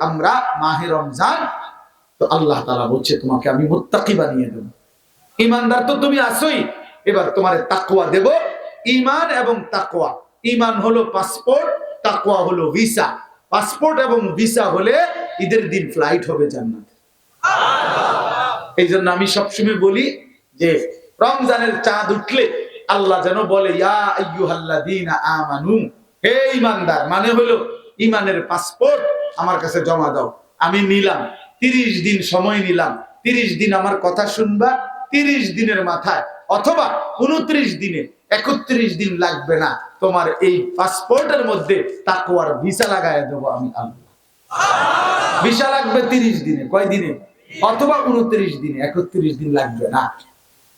আমরা মাহে রমজান, তো আল্লাহ তাআলা বলছে, তোমাকে আমি মুত্তাকি বানিয়ে দেব। ইমানদার তো তুমি আসোই এবার তোমার তাকওয়া দেব। ইমান এবং তাকওয়া। ইমান হলো পাসপোর্ট, তাকওয়া হলো ভিসা। পাসপোর্ট এবং ভিসা হলে ঈদের দিন ফ্লাইট হবে জান্নাত। এই জন্য আমি সবসময় বলি যে, রমজানের চাঁদ উঠলে আল্লাহ যেন বলে, ইয়া আইয়ুহাল্লাযীনা আমানু। হে ইমানদার মানে হলো ইমানের পাসপোর্ট আমার কাছে জমা দাও। আমি নিলাম, তিরিশ দিন সময় নিলাম, তিরিশ দিন আমার কথা শুনবা, তিরিশ দিনের মাথায়, অথবা উনত্রিশ দিনে, একত্রিশ দিন লাগবে না। তোমার এই পাসপোর্টের মধ্যে তাকুয়ার ভিসা লাগাই দেবো আমি ভিসা লাগবে তিরিশ দিনে, কয় দিনে? অথবা উনত্রিশ দিনে, একত্রিশ দিন লাগবে না।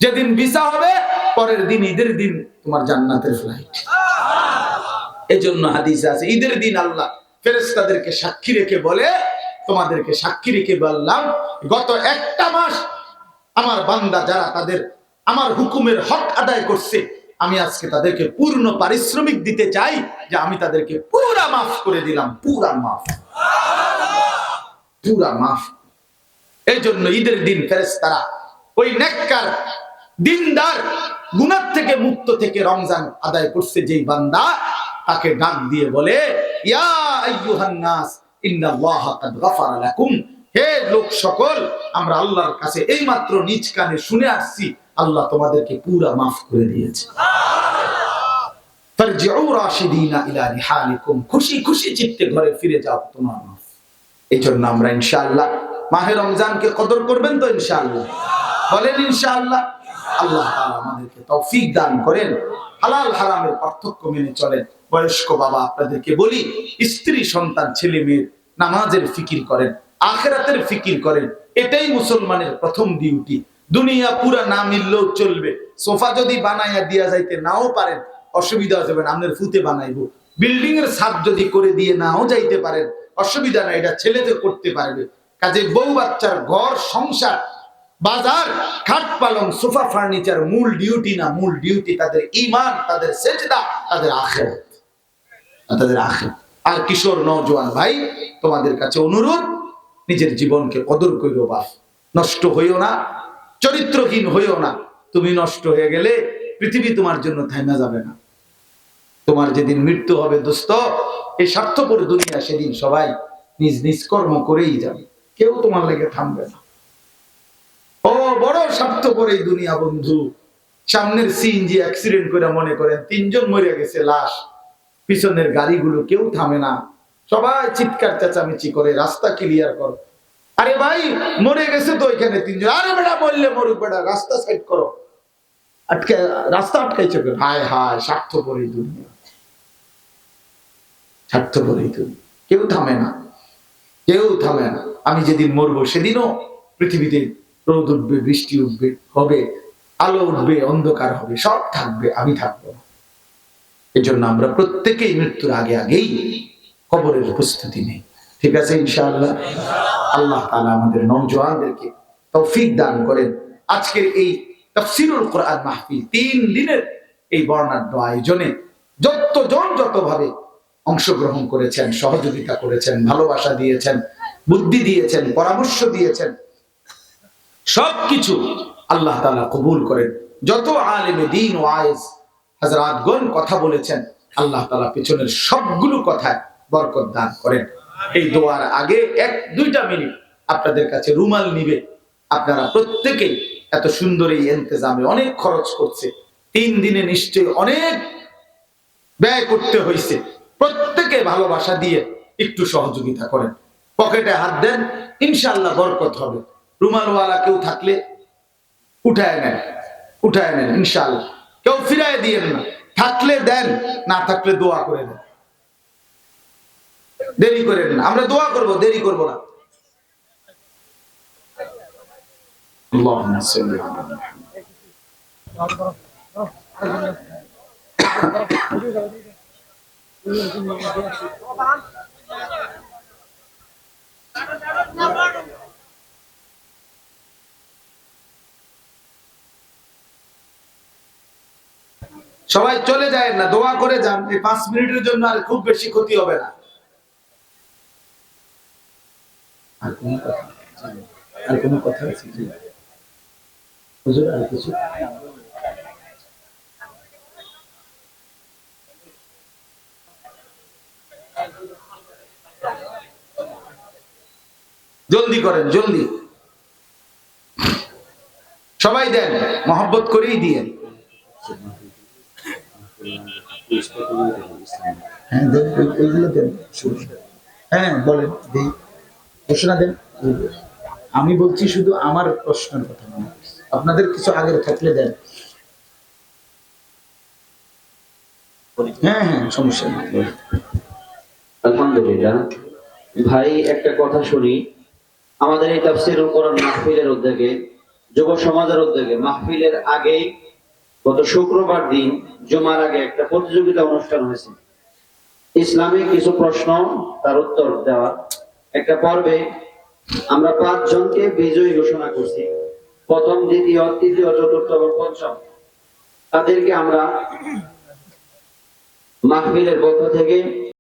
যেদিন ভিসা হবে, পরের দিন, ঈদের দিন তোমার জান্নাতের ফ্লাইট এই জন্য হাদিসে আছে, ঈদের দিন আল্লাহ ফেরেস্তাদেরকে সাক্ষী রেখে বলে, তোমাদেরকে সাক্ষী রেখে বললাম, গত একটা মাস আমার বান্দা যারা তাদের, আমার হুকুমের হক আদায় করছে, আমি আজকে তাদেরকে পূর্ণ পারিশ্রমিক দিতে চাই যে আমি তাদেরকে পুরা মাফ করে দিলাম, পুরা মাফ। পুরা মাফ। এই জন্য ঈদের দিন ফেরেস্তারা ওই নেককার, দিনদার গুনার থেকে মুক্ত থেকে রমজান আদায় করছে যেই বান্দা তাকে ডাক দিয়ে বলে, ইয়া হে লোক সকল, আমরা আল্লাহর কাছে এইমাত্র নিজ কানে শুনে আসছি, আল্লাহ তোমাদেরকে পুরা মাফ করে দিয়েছে। খুশি চিত্তে ঘরে ফিরে যাও তোমার এই জন্য আমরা ইনশাআল্লাহ রমজানকে কদর করবেন তো ইনশাআল্লাহ। ইনশাআল্লাহ, আল্লাহ আমাদেরকে দান করেন পার্থক্য মেনে চলেন। বয়স্ক বাবা আপনাদেরকে বলি, স্ত্রী, সন্তান, ছেলে মেয়ের নামাজের ফিকির করেন, আখেরাতের ফিকির করেন, এটাই মুসলমানের প্রথম ডিউটি দুনিয়া পুরা না মিললেও চলবে। সোফা যদি বানাইয়া দিয়া যাইতে নাও পারেন, অসুবিধা যাবে না, আপনার ফুতে বানাইবো। বিল্ডিং এর ছাদ যদি করে দিয়ে নাও যাইতে পারেন, অসুবিধা নাই, এটা ছেলেতে করতে পারবে। কাজে বউ বাচ্চার ঘর, সংসার, বাজার, খাট পালং, সোফা ফার্নিচার, মূল ডিউটি না, মূল ডিউটি তাদের ইমান তাদের সেজদা, তাদের আখেরাত। তাদের আখের। আর কিশোর নওজোয়ান ভাই, তোমাদের কাছে অনুরোধ, নিজের জীবনকে কদর কইরো বাপ। নষ্ট হইও না, চরিত্রহীন হইও না। তুমি নষ্ট হয়ে গেলে পৃথিবী তোমার জন্য থাইমা যাবে না। তোমার যেদিন মৃত্যু হবে দোস্ত এই স্বার্থপর দুনিয়া সেদিন সবাই নিজ নিজ কর্ম করেই যাবে। কেউ তোমার লেগে থামবে না। ও বড় স্বার্থপর এই দুনিয়া বন্ধু। সামনের সিএনজি অ্যাক্সিডেন্ট করে মনে করেন, তিনজন মরে গেছে, লাশ। পিছনের গাড়িগুলো কেউ থামে না। সবাই চিৎকার, চেঁচামেচি করে, রাস্তা ক্লিয়ার করো। আরে ভাই, মরে গেছে তো এখানে তিনজন। আরে বেটা বললে মরুক বেটা, রাস্তা সাইড করো। আটকে, রাস্তা আটকাইছে হায় হায়, স্বার্থপর এই দুনিয়া। স্বার্থপর এই দুনিয়া। কেউ থামে না। কেউ থামে না। আমি যেদিন মরবো সেদিনও পৃথিবীতে রোদ উঠবে, বৃষ্টি উঠবে, হবে, আলো উঠবে, অন্ধকার হবে, সব থাকবে, আমি থাকব না। এজন্য আমরা প্রত্যেকেই মৃত্যুর আগে আগেই কবরের উপস্থিতি নেই। ঠিক আছে, ইনশাআল্লাহ? আল্লাহ তাআলা আমাদের নওজোয়ানদেরকে তৌফিক দান করেন। আজকের এই তাফসীরুল কোরআন মাহফিল তিন দিনের এই বর্ণাঢ্য আয়োজনে যতজন যতভাবে অংশগ্রহণ করেছেন, সহযোগিতা করেছেন, ভালোবাসা দিয়েছেন, বুদ্ধি দিয়েছেন, পরামর্শ দিয়েছেন, সবকিছু আল্লাহ তাআলা কবুল করেন। যত আলেমে দিন ও আয়েজ হাজরাতগণ কথা বলেছেন, আল্লাহ তালা পেছনের সবগুলো কথায় বরকত দান করেন। এই দোয়ার আগে এক, দুইটা মিনিট আপনাদের কাছে রুমাল নিবে। আপনারা প্রত্যেকেই এত সুন্দর এই এন্তেজামে অনেক খরচ করছে। তিন দিনে নিশ্চয়ই অনেক ব্যয় করতে হয়েছে প্রত্যেকে ভালোবাসা দিয়ে একটু সহযোগিতা করেন। পকেটে হাত দেন ইনশাল্লাহ বরকত হবে। রুমালওয়ালা কেউ থাকলে উঠায় নেন উঠায় নেন ইনশাল্লাহ কেউ ফিরাই দিয়েন না থাকলে দেন না থাকলে দোয়া করে দেন দেরি করেন না আমরা দোয়া করব দেরি করব না আল্লাহ সবাই চলে যায় না, দোয়া করে যান, এই পাঁচ মিনিটের জন্য আর খুব বেশি ক্ষতি হবে না। আর কথা আর কথা আছে হুজুর, আর কিছু? জলদি করেন, জলদি। সবাই দেন, মহব্বত করেই দিয়ে। হ্যাঁ হ্যাঁ আমি বলছি শুধু আমার প্রশ্নের কথা মনে আপনাদের কিছু আগের থাকলে দেন। হ্যাঁ হ্যাঁ সমস্যা নেই। ভাই, একটা কথা শুনি। আমাদের এই তাফসির কোরআন মাহফিলের উদ্যোগে, যুব সমাজের উদ্যোগে, মাহফিলের আগেই গত শুক্রবার দিন, জুমার আগে একটা প্রতিযোগিতা অনুষ্ঠান হয়েছে। ইসলামিক কিছু প্রশ্ন, তার উত্তর দেওয়া। একটা পর্বে আমরা পাঁচ জনকে বিজয়ী ঘোষণা করছি। প্রথম, দ্বিতীয়, তৃতীয়, চতুর্থ এবং পঞ্চম। তাদেরকে আমরা মাহফিলের পক্ষ থেকে